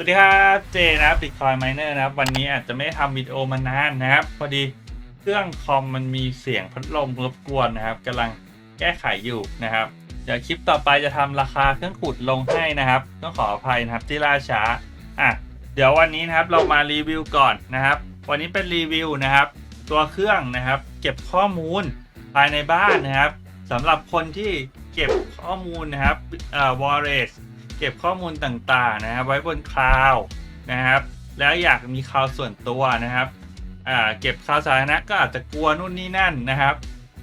สวัสดีครับเจนะครับบิตคอยไมเนอร์นะครับ วันนี้อาจจะไม่ทำวิดีโอมานานนะครับ พอดีเครื่องคอมมันมีเสียงพัดลมรบกวนนะครับกำลังแก้ไขอยู่นะครับ เดี๋ยวคลิปต่อไปจะทำราคาเครื่องขุดลงให้นะครับต้องขออภัยนะครับที่ล่าช้าอะเดี๋ยววันนี้นะครับเรามารีวิวก่อนนะครับ วันนี้เป็นรีวิวนะครับ ตัวเครื่องนะครับ เก็บข้อมูลภายในบ้านนะครับสำหรับคนที่เก็บข้อมูลนะครับเอ่อ wallet เก็บข้อมูลต่างๆนะครับไว้บนคลาวด์นะครับ แล้วอยากมีคลาวด์ส่วนตัวนะครับเก็บคลาวด์สาธารณะก็อาจจะกลัวนู่นนี่นั่นนะครับ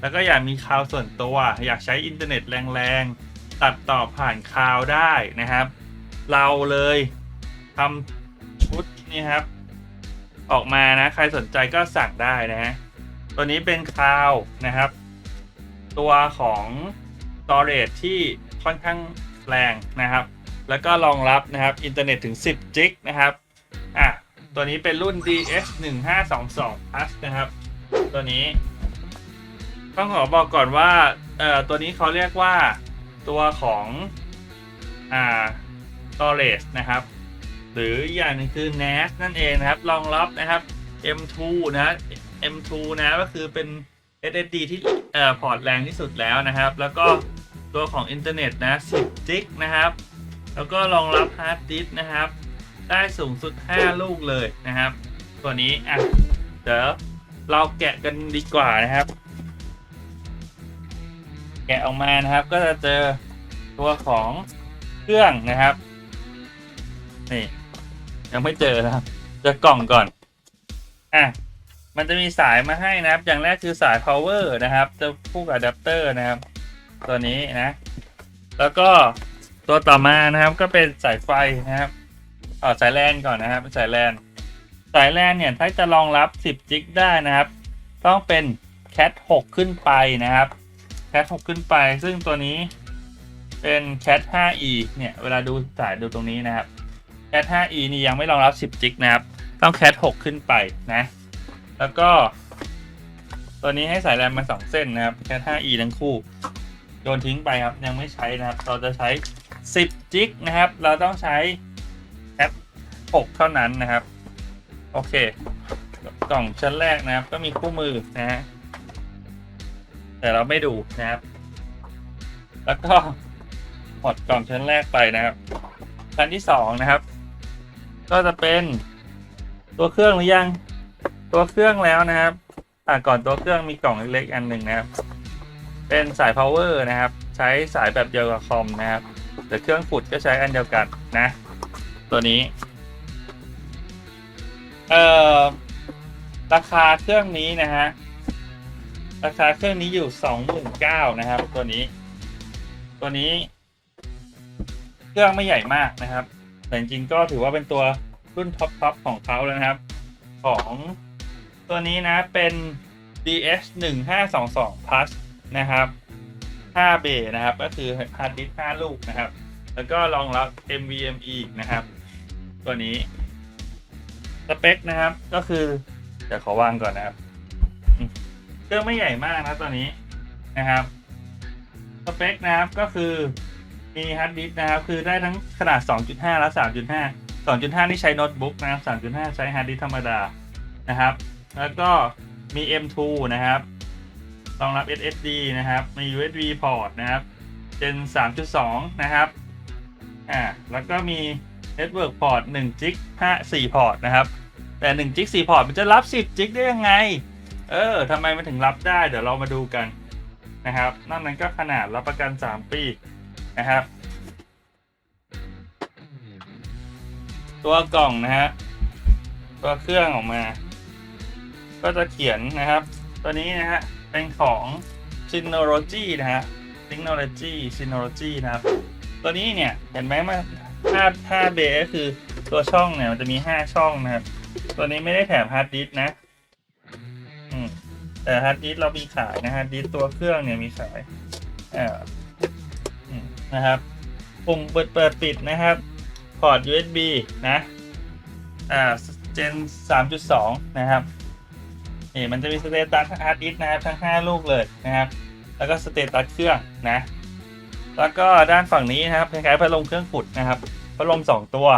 แล้วก็อยากมีคลาวด์ส่วนตัว อยากใช้อินเทอร์เน็ตแรงๆ ตัดต่อผ่านคลาวด์ได้นะครับ เราเลยทำชุดนี่ครับ ออกมานะ ใครสนใจก็สั่งได้นะฮะตัวนี้เป็นคลาวด์นะครับ ตัวของ storage ที่ค่อนข้างแรงนะครับ แล้วก็รองรับนะครับอินเทอร์เน็ตถึง 10 จิกนะครับอะตัวนี้เป็นรุ่น DS 1522 plus นะครับ ตัวนี้ ต้องขอบอกก่อนว่าเอ่อตัวนี้เขาเรียกว่าตัวของอ่า storage นะครับ หรืออย่างนึงคือ NAS นั่นเองนะครับรองรับนะครับ M2 นะ M2 นะก็คือเป็น SSD ที่เอ่อพอร์ตแรงที่สุดแล้วนะครับ แล้วก็ตัวของอินเทอร์เน็ตนะ 10 จิกนะครับ แล้วก็รองรับฮาร์ดดิสก์นะครับ ได้สูงสุด 5 ลูกเลยนะครับ ตัวนี้อะเดี๋ยวเราแกะกันดีกว่านะครับ แกะออกมานะครับ ก็จะเจอตัวของเครื่องนะครับนี่ยังไม่เจอนะครับ จะกล่องก่อนอะมันจะมีสายมาให้นะครับ อย่างแรกคือสาย power นะครับ จะคู่กับอะแดปเตอร์นะครับ ตัวนี้นะ แล้วก็ ตัวต่อมานะครับก็เป็นสายไฟนะครับเอาสายแลนก่อนนะครับเป็นสายแลนสายแลนเนี่ยถ้าจะรองรับ 10 จิกได้นะครับ ต้องเป็น cat 6ขึ้นไปนะครับ cat 6ขึ้นไป ซึ่งตัวนี้เป็น cat 5e เนี่ยเวลาดูสายดูตรงนี้นะครับ cat 5e นี่ยังไม่รองรับ 10 จิกนะครับ ต้อง cat 6ขึ้นไปนะ แล้วก็ ตัวนี้ให้สายแรมมา 2 เส้นนะครับ cat 5e ทั้งคู่โยนทิ้งไปครับยังไม่ใช้นะครับ เราจะใช้ 10จิกนะครับ เราต้องใช้ cat 6เท่านั้นนะครับ โอเค กล่องชั้นแรกนะครับ ก็มีคู่มือนะฮะแต่เราไม่ดูนะครับ แล้วก็หมดกล่องชั้นแรกไปนะครับชั้นที่สองนะครับ ก็จะเป็นตัวเครื่องหรือยัง ตัวเครื่องแล้วนะครับอ่าก่อนตัวเครื่องมีกล่องเล็กๆอันหนึ่งนะครับ เป็นสาย power นะครับ ใช้สายแบบเดียวกับคอมนะครับ แต่เครื่องขุดก็ใช้อันเดียวกันนะ ตัวนี้ เอ่อ ราคาเครื่องนี้นะฮะ ราคาเครื่องนี้อยู่สองหมื่นเก้านะครับ ตัวนี้ ตัวนี้ เครื่องไม่ใหญ่มากนะครับ แต่จริงๆก็ถือว่าเป็นตัวรุ่นท็อปๆของเขาแล้วนะครับ ของตัวนี้นะเป็น DS 1 5 2 2 plus นะครับ 5 เบนะครับ ก็คือฮาร์ดดิสก์5ลูกนะครับ แล้วก็รองรับ NVMe นะครับ ตัวนี้ สเปคนะครับ ก็คือเดี๋ยวขอวางก่อนนะครับ เครื่องไม่ใหญ่มากนะตัวนี้นะครับ สเปคนะครับก็คือมีฮาร์ดดิสก์นะครับ คือได้ทั้งขนาด 2.5 และ 3.5 2.5 นี่ใช้โน้ตบุ๊กนะครับ 3.5 ใช้ฮาร์ดดิสก์ธรรมดานะครับ แล้วก็มี M2 นะครับ รองรับ SSD นะครับ มี USB port นะครับ Gen 3.2 นะครับ อ่า แล้วก็มี Network port 1 g ิก5 4พอร์ตนะครับ แต่1 g ิก4พอร์ตมันจะรับ 10 g ิกได้ยังไง เออทำไมมันถึงรับได้ เดี๋ยวเรามาดูกันนะครับ นอกนั้นก็ขนาดรับประกัน 3 ปีนะครับ ตัวกล่องนะฮะ ตัวเครื่องออกมา ก็จะเขียนนะครับ ตัวนี้นะฮะ เป็นของ Synology นะฮะ Synology Synology นะครับ ตัวนี้เนี่ย เห็นไหมมันถ้าถ้าเบสก็คือตัวช่องเนี่ยมันจะมี5ช่องนะครับ ตัวนี้ไม่ได้แถมฮาร์ดดิสก์นะอืมแต่ฮาร์ดดิสก์เรามีขายนะฮาร์ดดิสตัวเครื่องเนี่ยมีขายอ่าอืมนะครับปุ่มเปิดเปิดปิดนะครับ พอร์ต USB นะอ่า Gen 3.2 นะครับ นี่มันจะมีสเตตัสฮาร์ดดิสก์นะครับทั้ง 5 ลูกเลยนะครับ แล้วก็สเตตัสเครื่องนะ แล้วก็ด้านฝั่งนี้นะครับคล้ายๆพัดลมเครื่องขุดนะครับพัดลม 2 ตัว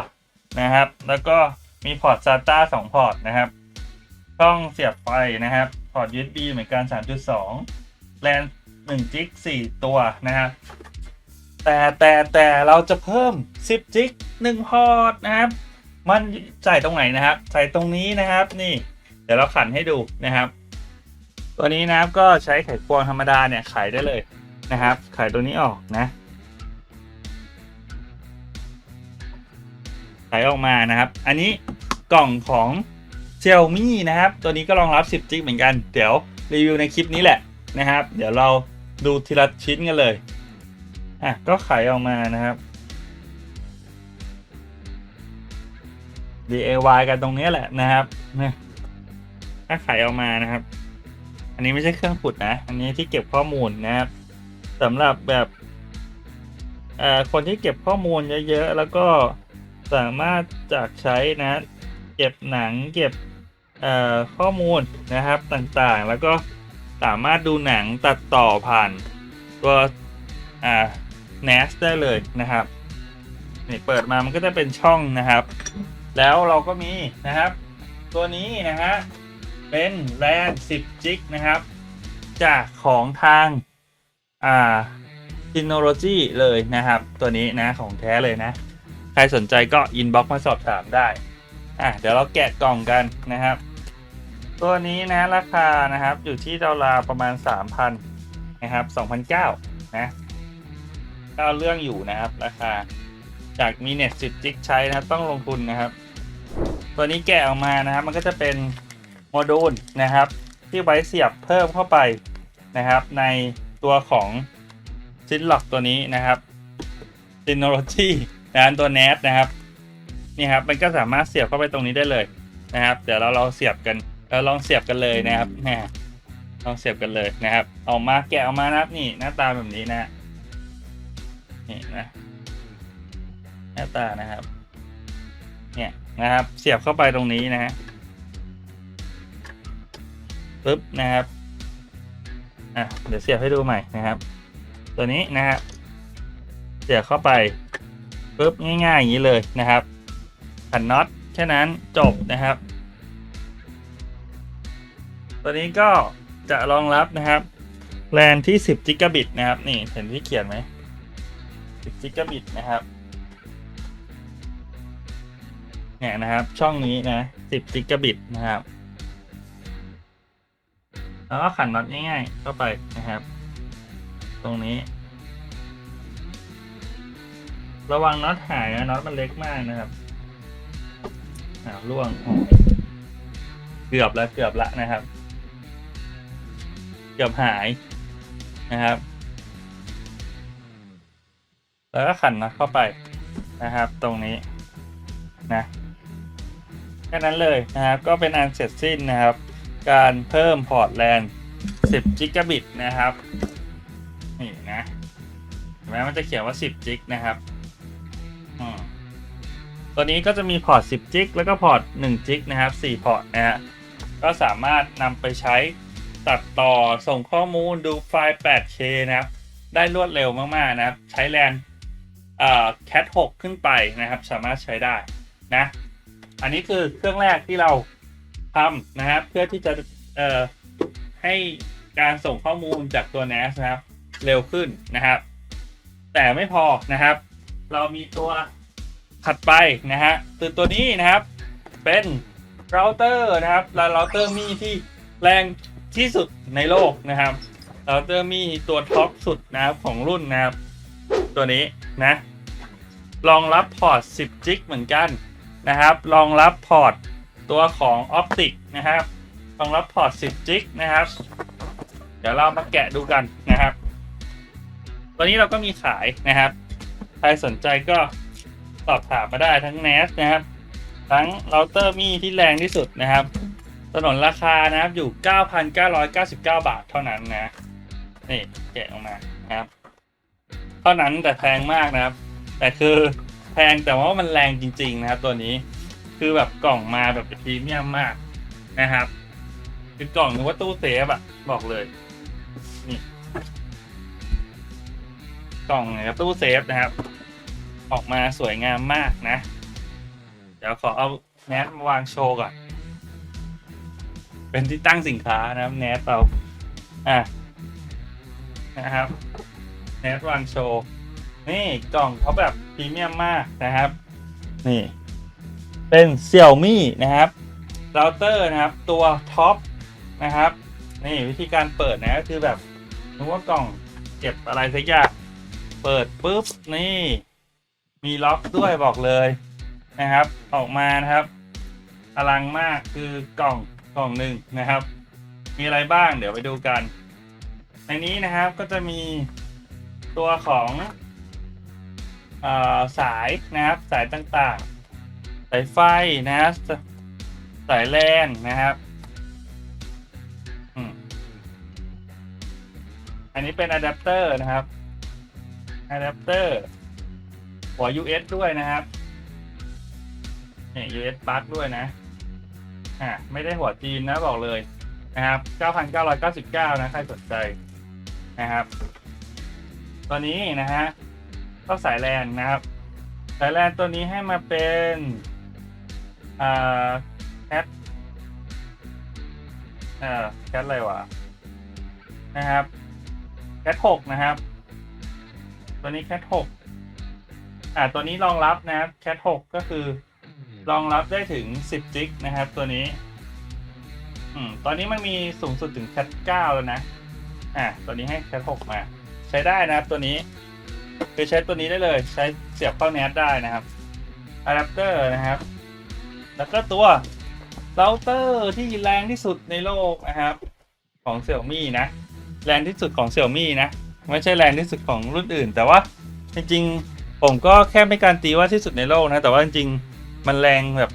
นะครับ แล้วก็มีพอร์ต SATA 2 พอร์ตนะครับช่องเสียบไฟนะครับ พอร์ต USB เหมือนกัน 3.2 แลน1จิก4 ตัวนะครับแต่แต่แต่เราจะเพิ่ม 10จิก1พอร์ตนะครับ มันใส่ตรงไหนนะครับ ใส่ตรงนี้นะครับนี่ ดี๋ยวเราขันให้ดูนะครับ ตัวนี้นะครับก็ใช้ไขควงธรรมดาเนี่ยไขได้เลยนะครับ ไขตัวนี้ออกนะไขออกมานะครับ อันนี้กล่องของ Xiaomi นะครับ ตัวนี้ก็รองรับ 10 จิกเหมือนกัน เดี๋ยวรีวิวในคลิปนี้แหละนะครับ เดี๋ยวเราดูทีละชิ้นกันเลย อะ ก็ไขออกมานะครับ DIY กันตรงนี้แหละนะครับ ถ้าไขออกมานะครับ อันนี้ไม่ใช่เครื่องขุดนะ อันนี้ที่เก็บข้อมูลนะครับสำหรับแบบคนที่เก็บข้อมูลเยอะๆ แล้วก็สามารถจากใช้นะ เก็บหนังเก็บข้อมูลนะครับต่างๆ แล้วก็สามารถดูหนังตัดต่อผ่านตัวอ่า NAS ได้เลยนะครับนี่เปิดมามันก็จะเป็นช่องนะครับ แล้วเราก็มีนะครับ ตัวนี้นะฮะ เป็นแลน10จิกนะครับ จากของทางอ่า Synology เลยนะครับ ตัวนี้นะของแท้เลยนะ ใครสนใจก็อินบ็อกมาสอบถามได้ อะเดี๋ยวเราแกะกล่องกันนะครับ ตัวนี้นะราคานะครับอยู่ที่ราวๆประมาณ 3,000นะครับ2,009นะก็เรื่องอยู่นะครับ ราคาจากมีเน็ต10จิกใช้นะครับต้องลงทุนนะครับ ตัวนี้แกะออกมานะครับ มันก็จะเป็น โมดูลนะครับ ที่ไว้เสียบเพิ่มเข้าไปนะครับ ในตัวของซินล็อกตัวนี้นะครับ Synology นะตัว NAS นะครับนี่ครับมันก็สามารถเสียบเข้าไปตรงนี้ได้เลยนะครับ เดี๋ยวเราเราเสียบกันเราลองเสียบกันเลยนะครับแหมลองเสียบกันเลยนะครับออกมาแกะออกมานะครับนี่หน้าตาแบบนี้นะนี่นะหน้าตานะครับ เนี่ยนะครับ เสียบเข้าไปตรงนี้นะฮะ ปึ๊บนะครับอะเดี๋ยวเสียบให้ดูใหม่นะครับ ตัวนี้นะฮะเสียบเข้าไปปึ๊บง่ายๆอย่างนี้เลยนะครับขันน็อตแค่นั้นจบนะครับ ตัวนี้ก็จะรองรับนะครับแลนที่ 10จิกะบิตนะครับ นี่เห็นที่เขียนไหม10จิกะบิตนะครับเนี่ยนะครับ ช่องนี้นะ10จิกะบิตนะครับ แล้วก็ขันน็อตง่ายๆเข้าไปนะครับ ตรงนี้ ระวังน็อตหายนะน็อตมันเล็กมากนะครับอ่าล่วงเกือบแล้วเกือบละนะครับ เกือบหายนะครับ แล้วก็ขันน็อตเข้าไปนะครับ ตรงนี้นะแค่นั้นเลยนะครับ ก็เป็นอันเสร็จสิ้นนะครับ การเพิ่มพอร์ตแลน10จิกะบิตนะครับ นี่นะเห็นไหมมันจะเขียนว่า 10 จิกนะครับตัวนี้ก็จะมีพอร์ต 10 จิกแล้วก็พอร์ต 1 จิกนะครับ 4 พอร์ตนะฮะก็สามารถนำไปใช้ตัดต่อส่งข้อมูลดูไฟล์ 8K นะครับ ได้รวดเร็วมากๆนะครับ ใช้แลนเอ่อ Cat 6 ขึ้นไปนะครับ สามารถใช้ได้นะ อันนี้คือเครื่องแรกที่เรา ทำนะครับ เพื่อที่จะเอ่อให้การส่งข้อมูลจากตัว NAS นะครับ เร็วขึ้นนะครับ แต่ไม่พอนะครับ เรามีตัวถัดไปนะฮะคือตัวนี้นะครับ เป็นเราเตอร์นะครับและเราเตอร์มีที่แรงที่สุดในโลกนะครับเราเตอร์มีตัวท็อปสุดนะครับของรุ่นนะครับ ตัวนี้นะรองรับพอร์ต 10 จิกเหมือนกันนะครับรองรับพอร์ต ตัวของออปติกนะครับรองรับพอร์ต10จิกนะครับ เดี๋ยวเรามาแกะดูกันนะครับ ตัวนี้เราก็มีขายนะครับ ใครสนใจก็สอบถามมาได้ทั้ง NAS นะครับ ทั้งเราเตอร์มี่ที่แรงที่สุดนะครับถนนราคานะครับอยู่ 9,999 บาทเท่านั้นนะนี่แกะออกมานะครับ เท่านั้นแต่แพงมากนะครับ แต่คือแพงแต่ว่ามันแรงจริง ๆ นะครับ ตัวนี้ คือแบบกล่องมาแบบพรีเมียมมากนะครับคือกล่องนึกว่าตู้เซฟอะบอกเลย นี่ กล่องเนี่ยตู้เซฟนะครับ ออกมาสวยงามมากนะ เดี๋ยวขอเอาแนทมาวางโชว์ก่อน เป็นที่ตั้งสินค้านะครับแนทเราอะนะครับแนทวางโชว์ นี่กล่องเขาแบบพรีเมียมมากนะครับ นี่ เป็นเซี่ยวมี่นะครับเราเตอร์นะครับตัวท็อปนะครับนี่วิธีการเปิดนะก็คือแบบนึกว่ากล่องเก็บอะไรสักอย่างเปิดปุ๊บนี่มีล็อกด้วยบอกเลยนะครับ ออกมานะครับ อลังมากคือกล่องกล่องหนึ่งนะครับ มีอะไรบ้างเดี๋ยวไปดูกัน ในนี้นะครับก็จะมีตัวของอาสายนะครับสายต่างๆ สายไฟนะครับสสายแลนนะครับอันนี้เป็นอะแดปเตอร์นะครับอะแดปเตอร์หัว US ด้วยนะครับนี่ US ปลั๊กด้วยนะอ่าไม่ได้หัวจีนนะบอกเลยนะครับ 9,999 นะใครสนใจนะครับ ตัวนี้นะฮะก็สายแลนนะครับ สายแลนตัวนี้ให้มาเป็น อ่าแคทอ่าแคทอะไรวะนะครับแคทหกนะครับ ตัวนี้แคทหกอ่าตัวนี้รองรับนะครับ Cat 6ก็คือรองรับได้ถึง10จิกนะครับ ตัวนี้ อืมตอนนี้มันมีสูงสุดถึง Cat 9แล้วนะอ่าตัวนี้ให้ Cat 6มา ใช้ได้นะครับ ตัวนี้คือใช้ตัวนี้ได้เลย ใช้เสียบเข้าแนทได้นะครับอะแดปเตอร์นะครับ แล้วก็ตัวเราเตอร์ที่แรงที่สุดในโลกนะครับ ของ Xiaomi นะ แรงที่สุดของ Xiaomi นะ ไม่ใช่แรงที่สุดของรุ่นอื่น แต่ว่าจริงๆ ผมก็แค่ไม่การตีว่าที่สุดในโลกนะ แต่ว่าจริงๆ มันแรงแบบ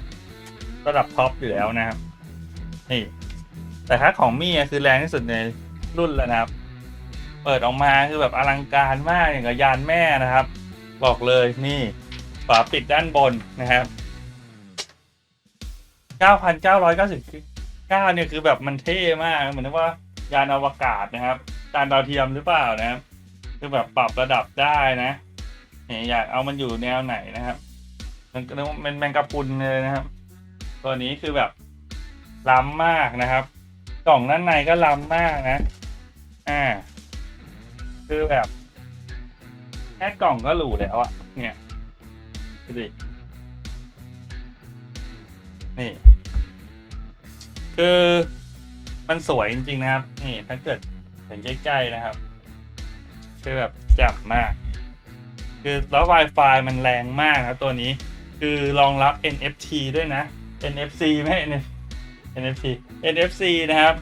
ระดับท็อปอยู่แล้วนะครับ นี่ แต่ถ้าของมี่คือแรงที่สุดในรุ่นแล้วนะครับ เปิดออกมาคือแบบอลังการมากอย่างกับยานแม่นะครับ บอกเลยนี่ฝาปิดด้านบนนะครับ 9,999เก้าร้อยเก้าสิบเก้าเนี่ยคือแบบมันเท่มากเหมือนว่ายานอวกาศนะครับจานดาวเทียมหรือเปล่านะครับ คือแบบปรับระดับได้นะเนี่ยอยากเอามันอยู่แนวไหนนะครับมันก็นแมงกะพุนเลยนะครับ ตัวนี้คือแบบล้ำมากนะครับ กล่องด้านในก็ล้ำมากนะ อ่า คือแบบแค่กล่องก็หรูแล้วอะเนี่ยดูดิ นี่ คือมันสวยจริง ๆ นะครับ นี่ ถ้าเกิดเห็นใกล้ ๆ นะครับ คือแบบจ่มมาก คือแล้ว Wi-Fi มันแรงมากนะตัวนี้ คือรองรับ NFC ด้วยนะ NFC ไม่ NFC NFC นะครับ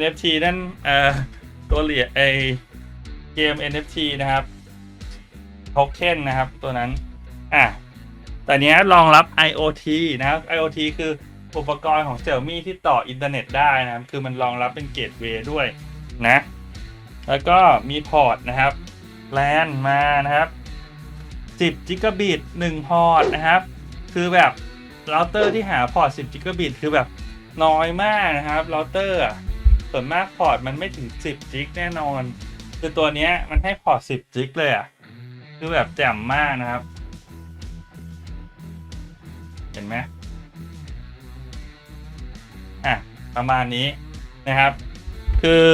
NFC นั่นเอ่อตัวเหรียญไอเกม NFT นะครับโทเค็นนะครับ ตัวนั้น อะ แต่เนี้ยรองรับ IoT นะครับ IoT คืออุปกรณ์ของ Xiaomi ที่ต่ออินเทอร์เน็ตได้นะครับ คือมันรองรับเป็นเกตเวย์ด้วยนะ แล้วก็มีพอร์ตนะครับแลนมานะครับ 10กิกะบิต1พอร์ตนะครับ คือแบบเราเตอร์ที่หาพอร์ต 10กิกะบิตคือแบบน้อยมากนะครับเราเตอร์ส่วนมากพอร์ตมันไม่ถึง 10จิกแน่นอน คือตัวเนี้ยมันให้พอร์ต 10จิกเลยอะ คือแบบแจ่มมากนะครับ เห็นไหมอะประมาณนี้นะครับ คือ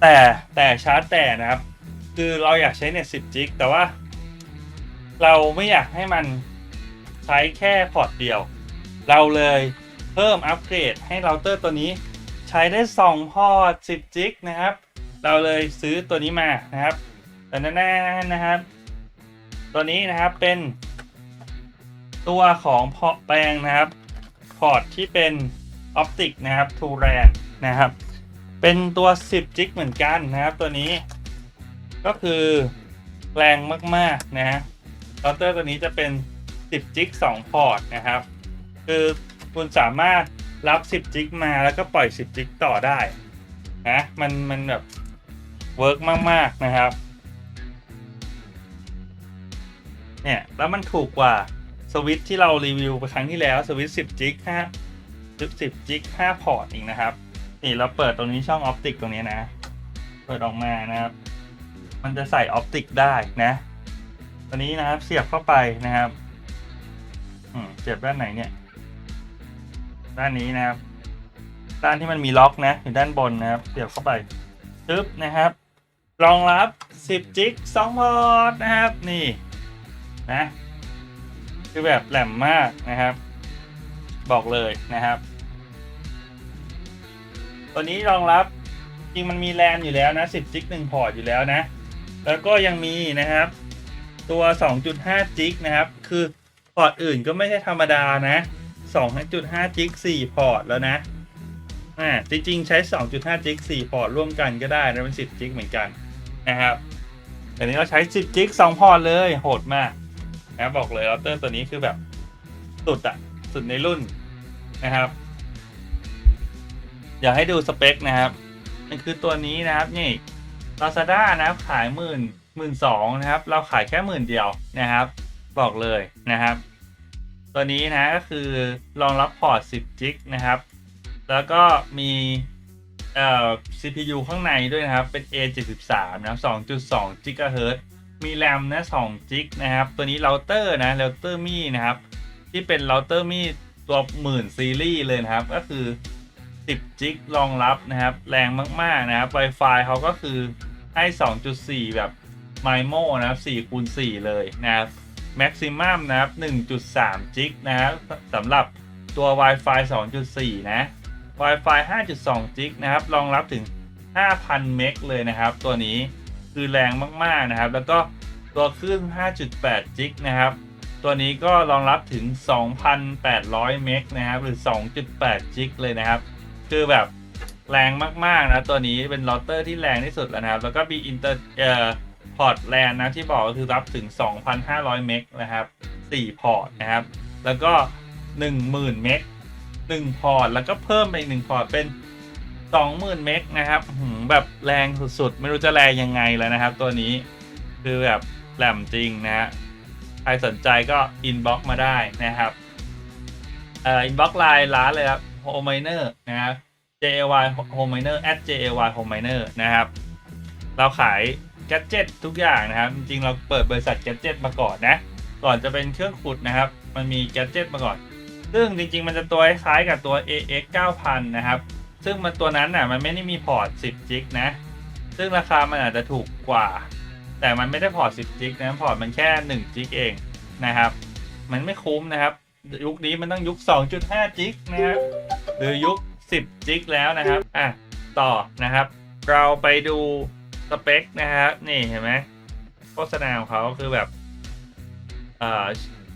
แต่แต่ชาร์จแต่นะครับ คือเราอยากใช้เน็ต10จิกแต่ว่า เราไม่อยากให้มันใช้แค่พอร์ตเดียว เราเลยเพิ่มอัปเกรดให้เราเตอร์ตัวนี้ใช้ได้ 2 พอร์ต 10 จิกนะครับ เราเลยซื้อตัวนี้มานะครับแต่แน่ๆนะครับ ตัวนี้นะครับเป็น ตัวของเพอแปลงนะครับพอร์ตที่เป็นออปติกนะครับทูแรนนะครับเป็นตัว 10 จิกเหมือนกันนะครับ ตัวนี้ ก็คือแรงมากๆนะฮะเราเตอร์ตัวนี้จะเป็น 10 จิก2พอร์ตนะครับ คือคุณสามารถรับ 10 จิกมาแล้วก็ปล่อย 10 จิกต่อได้นะมันมันแบบเวิร์กมาก ๆ นะครับ เนี่ย แล้วมันถูกกว่า สวิตที่เรารีวิวไปครั้งที่แล้วสวิตช์10จิก5 10จิก5พอร์ตอีกนะครับนี่เราเปิดตรงนี้ช่องออปติกตรงนี้นะ เปิดออกมานะครับ มันจะใส่ออปติกได้นะตัวนี้นะครับเสียบเข้าไปนะครับเสียบด้านไหนเนี่ย ด้านนี้นะครับ ด้านที่มันมีล็อกนะอยู่ด้านบนนะครับ เสียบเข้าไปปึ๊บนะครับรองรับ 10 จิก2พอร์ตนะครับ นี่ นะ คือแบบแหลมมากนะครับ บอกเลยนะครับ ตัวนี้รองรับจริงมันมีแรมอยู่แล้วนะ 10 จิก1พอร์ตอยู่แล้วนะ แล้วก็ยังมีนะครับ ตัว 2.5 จิกนะครับ คือพอร์ตอื่นก็ไม่ใช่ธรรมดานะ 2.5 จิก4พอร์ตแล้วนะอ่าจริง ๆ ใช้ 2.5 จิก4พอร์ตร่วมกันก็ได้นะเป็น 10 จิกเหมือนกันนะครับแต่นี้เราใช้ 10 จิก2พอร์ตเลยโหดมาก นะบอกเลยเราเตอร์ตัวนี้คือแบบสุดอะสุดในรุ่นนะครับ อยากให้ดูสเปคนะครับมันคือตัวนี้นะครับนี่ Lazada นะครับขายหมื่นหมื่นสองนะครับ เราขายแค่หมื่นเดียวนะครับ บอกเลยนะครับ ตัวนี้นะก็คือรองรับพอร์ต 10 จิกนะครับ แล้วก็มีเอ่อ CPU ข้างในด้วยนะครับ เป็น A73 นะครับ2.2 GHz มีแรมนะ2จิกนะครับ ตัวนี้เราเตอร์นะเราเตอร์มี่นะครับ ที่เป็นเราเตอร์มี่ตัวหมื่นซีรีส์เลยนะครับ ก็คือ 10จิกรองรับนะครับ แรงมากๆนะครับ Wi-Fi เขาก็คือให้ 2.4 แบบ MIMO นะครับ4คูณ4เลยนะครับ Maximum นะครับ 1.3 จิกนะครับสำหรับตัว Wi-Fi 2.4 นะ Wi-Fi 5.2 จิกนะครับ รองรับถึง 5,000 เมกเลยนะครับ ตัวนี้ คือแรงมากๆนะครับ แล้วก็ตัวคลื่น 5.8 จิกนะครับ ตัวนี้ก็รองรับถึง 2,800 เมกนะครับ หรือ 2.8 จิกเลยนะครับ คือแบบแรงมากๆนะ ตัวนี้เป็นเราเตอร์ที่แรงที่สุดแล้วนะครับ แล้วก็มีอินเตอร์เอ่อพอร์ตแลนนะที่บอกก็คือรับถึง 2,500 เมกนะครับ 4 พอร์ตนะครับ แล้วก็ 10,000 เมก1 พอร์ต แล้วก็เพิ่มไปอีก1พอร์ตเป็น 20,000 เมกนะครับหืมแบบแรงสุดๆ ไม่รู้จะแรงยังไงแล้วนะครับ ตัวนี้คือแบบแหลมจริงนะฮะใครสนใจก็อินบ็อกมาได้นะครับเอ่ออินบ็อกไลน์ร้านเลยครับ Home Miner นะครับ JAY Home Miner at JAY Home Miner นะครับ เราขายแกดเจิตทุกอย่างนะครับ จริงๆ เราเปิดบริษัทแกดเจิตมาก่อนนะ ก่อนจะเป็นเครื่องขุดนะครับ มันมีแกดเจิตมาก่อน ซึ่งจริงๆ มันจะตัวคล้ายกับตัว AX 9000 นะครับ ซึ่งมันตัวนั้นน่ะมันไม่ได้มีพอร์ต 10 จิกนะ ซึ่งราคามันอาจจะถูกกว่า แต่มันไม่ได้พอร์ต 10 จิกนะพอร์ตมันแค่ 1 จิกเองนะครับ มันไม่คุ้มนะครับ ยุคนี้มันต้องยุค 2.5 จิกนะครับหรือยุค 10 จิกแล้วนะครับอะต่อนะครับ เราไปดูสเปคนะครับนี่เห็นไหมโฆษณาของเขาคือแบบอ่อ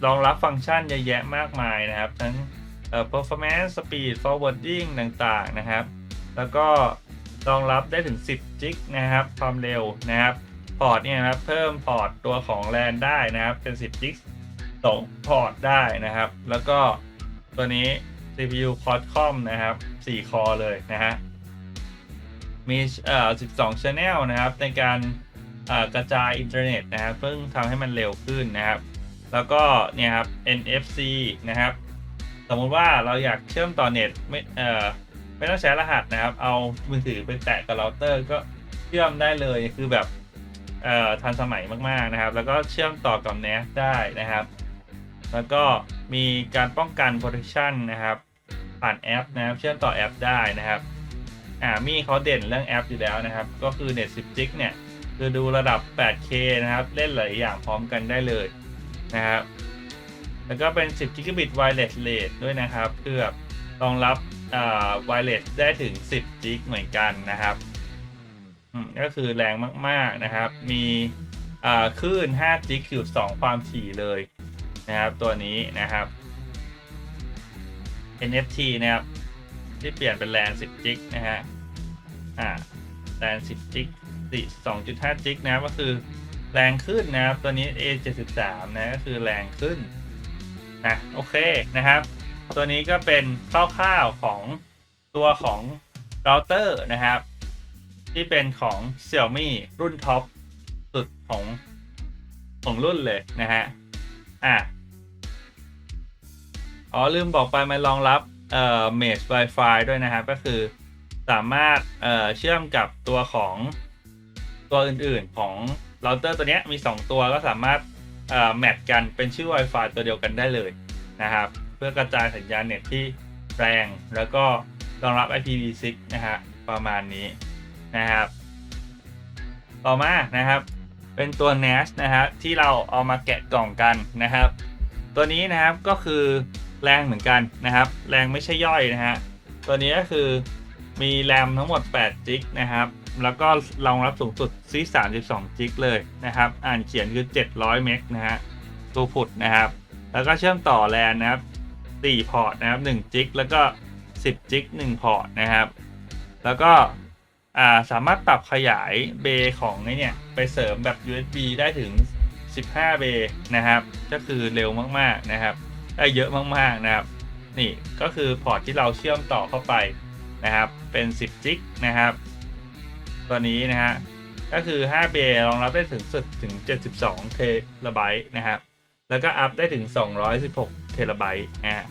รองรับฟังก์ชันเยอะแยะมากมายนะครับทั้ง เอ่อ performance speed forwarding ต่างๆนะครับ แล้วก็รองรับได้ถึง 10 จิกนะครับ ความเร็วนะครับ พอร์ตเนี่ยนะครับ เพิ่มพอร์ตตัวของแลนได้นะครับ เป็น 10 จิกสองพอร์ตได้นะครับ แล้วก็ตัวนี้ CPU Qualcomm นะครับ 4 คอเลยนะฮะ มีเอ่อ 12 Channel นะครับ ในการเอ่อกระจายอินเทอร์เน็ตนะครับเพิ่งทำให้มันเร็วขึ้นนะครับ แล้วก็เนี่ยครับ NFC นะครับ มมติว่าเราอยากเชื่อมต่อเน็ตไม่เอ่อไม่ต้องใช้รหัสนะครับ เอามือถือไปแตะกับเราเตอร์ก็เชื่อมได้เลยคือแบบเอ่อทันสมัยมากๆนะครับ แล้วก็เชื่อมต่อกับ NAS ได้นะครับ แล้วก็มีการป้องกัน protection นะครับ ผ่านแอปนะครับ เชื่อมต่อแอปได้นะครับอ่ามีเขาเด่นเรื่องแอปอยู่แล้วนะครับ ก็คือ Net 10 g ิกเนี่ยคือดูระดับ 8K นะครับ เล่นหลายอย่างพร้อมกันได้เลยนะครับ แล้วก็เป็น 10 Gigabit Wireless Rate ด้วยนะครับคือรองรับอ่า Wireless ได้ถึง 10 g ิกเหมือนกันนะครับ ก็คือแรงมาก ๆ นะครับ มีอ่าคลื่น5 g ิกอยู่ 2 ความถี่เลยนะครับ ตัวนี้นะครับ NFT นะครับ ที่เปลี่ยนเป็นแลน10 จิกนะฮะ อ่า แลน10 จิก2.5 จิกนะ ก็คือแรงขึ้นนะครับ ตัวนี้ A73 นะ ก็คือแรงขึ้น นะโอเคนะครับ ตัวนี้ก็เป็นคร่าวๆของตัวของเราเตอร์นะครับ ที่เป็นของ Xiaomi รุ่นท็อปสุดของของรุ่นเลยนะฮะอะอ๋อลืมบอกไปมันรองรับเอ่อ Mesh Wi-Fi ด้วยนะครับก็คือสามารถเอ่อเชื่อมกับตัวของตัวอื่นๆของเราเตอร์ตัวเนี้ยมี 2 ตัวก็สามารถ แมทกันเป็นชื่อ Wi-Fi ตัวเดียวกันได้เลยนะครับ เพื่อกระจายสัญญาณเน็ตที่แรงแล้วก็รองรับ IPv6 นะฮะประมาณนี้นะครับ ต่อมานะครับ เป็นตัว NAS นะฮะที่เราเอามาแกะกล่องกันนะครับ ตัวนี้นะครับก็คือแรงเหมือนกันนะครับ แรงไม่ใช่ย่อยนะฮะตัวนี้ก็คือมีแรมทั้งหมด8จิกนะครับ แล้วก็รองรับสูงสุดที่32จิกเลยนะครับ อ่านเขียนคือ 700 เมกนะฮะตัวผุดนะครับ แล้วก็เชื่อมต่อแลนนะครับ4พอร์ตนะครับ1จิกแล้วก็ 10จิก1พอร์ตนะครับ แล้วก็สามารถปรับขยายเบย์ของไอเนี่ย ไปเสริมแบบ USB ได้ถึง 15 เบย์นะครับ ก็คือเร็วมากๆนะครับ ได้เยอะมากๆนะครับ นี่ก็คือพอร์ตที่เราเชื่อมต่อเข้าไปนะครับ เป็น 10 จิกนะครับ ตัวนี้นะฮะ ก็คือ 5 เบย์รองรับได้ถึงสุดถึง 72 เทราไบต์นะครับ แล้วก็อัพได้ถึง 216 เทราไบต์นะฮะ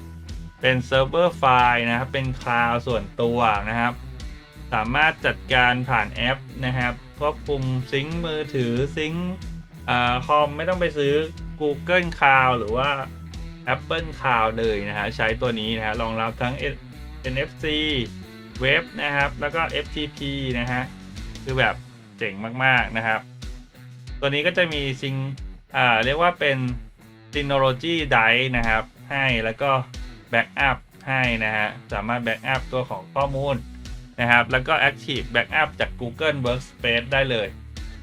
เป็นเซิร์ฟเวอร์ไฟล์นะครับ เป็นคลาวด์ส่วนตัวนะครับ สามารถจัดการผ่านแอปนะครับควบคุมซิงค์มือถือซิงค์คอมไม่ต้องไปซื้อ Google Cloud หรือว่า Apple Cloud เลยนะฮะ ใช้ตัวนี้นะฮะรองรับทั้ง NFC เว็บนะครับ แล้วก็ FTP นะฮะ คือแบบเจ๋งมากๆนะครับ ตัวนี้ก็จะมีซิงอ่าเรียกว่าเป็น s y n o l o g y d i นะครับ ให้แล้วก็แบ็กอัพให้นะฮะ สามารถแบ็กอัพตัวของข้อมูลนะครับ แล้วก็ Active Backup จาก Google Workspace ได้เลย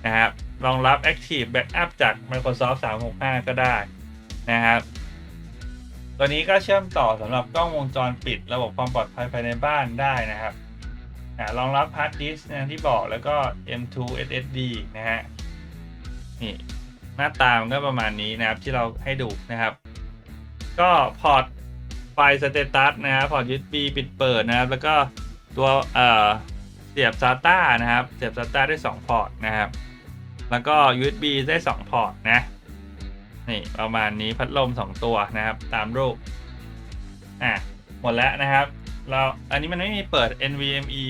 นะครับรองรับ Active Backup จาก Microsoft 365 ก็ได้นะครับตัวนี้ก็เชื่อมต่อสำหรับกล้องวงจรปิด ระบบความปลอดภัยภายในบ้านได้นะครับ อ่ารองรับฮาร์ดดิสก์นะที่บอกแล้วก็ M2 SSD นะฮะนี่หน้าตามันก็ประมาณนี้นะครับที่เราให้ดูนะครับ ก็พอร์ตไฟสเตตัสนะครับพอร์ต USB ปิดเปิดนะครับ แล้วก็ตัวเอ่อเสียบ SATA นะครับ เสียบ SATA ได้ 2 พอร์ตนะครับ แล้วก็ USB ได้ 2 พอร์ตนะนี่ประมาณนี้พัดลม 2 ตัวนะครับ ตามรูปอะหมดแล้วนะครับ เราอันนี้มันไม่มีเปิด NVMe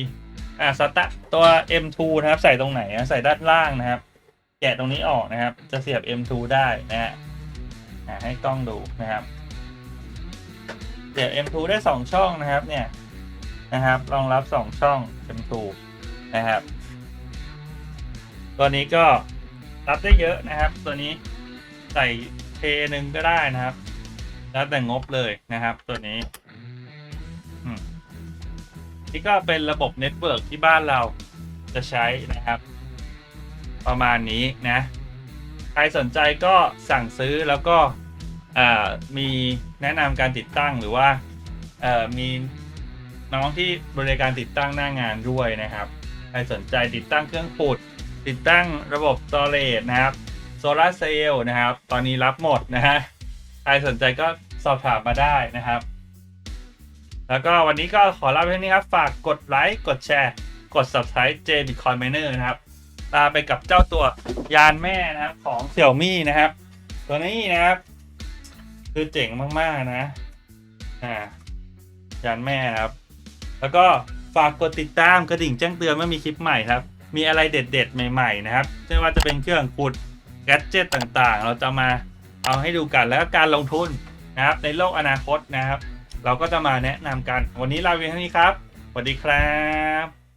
อะ SATA ตัว M2 นะครับใส่ตรงไหนอะใส่ด้านล่างนะครับ แกะตรงนี้ออกนะครับ จะเสียบ M2 ได้นะฮะให้กล้องดูนะครับเสียบ M2 ได้ 2 ช่องนะครับเนี่ยนะครับรองรับ 2 ช่อง M2 นะครับ ตัวนี้ก็รับได้เยอะนะครับ ตัวนี้ใส่เทหนึ่งก็ได้นะครับ แล้วแต่งบเลยนะครับ ตัวนี้ นี่ก็เป็นระบบเน็ตเวิร์กที่บ้านเราจะใช้นะครับ ประมาณนี้นะ ใครสนใจก็สั่งซื้อแล้วก็มีแนะนำการติดตั้งหรือว่ามีน้องที่บริการติดตั้งหน้างานด้วยนะครับ ใครสนใจติดตั้งเครื่องปูดติดตั้งระบบสโตรจนะครับโซลาเซลล์นะครับ ตอนนี้รับหมดนะฮะ ใครสนใจก็สอบถามมาได้นะครับ แล้วก็วันนี้ก็ขอลาไปเท่านี้ครับ ฝากกดไลค์ กดแชร์ กด subscribe J Bitcoin Miner นะครับตาไปกับเจ้าตัวยานแม่นะครับของ Xiaomi นะครับ ตัวนี้นะครับ คือเจ๋งมากๆนะ อ่ายานแม่นะครับ แล้วก็ฝากกดติดตามกระดิ่งแจ้งเตือนเมื่อมีคลิปใหม่ครับ มีอะไรเด็ดๆ ใหม่ๆ นะครับ ไม่ว่าจะเป็นเครื่องขุดแกดเจิตต่างๆ เราจะมาเอาให้ดูกันแล้วก็การลงทุนนะครับ ในโลกอนาคตนะครับ เราก็จะมาแนะนำกัน วันนี้ลาไปเท่านี้ครับสวัสดีครับ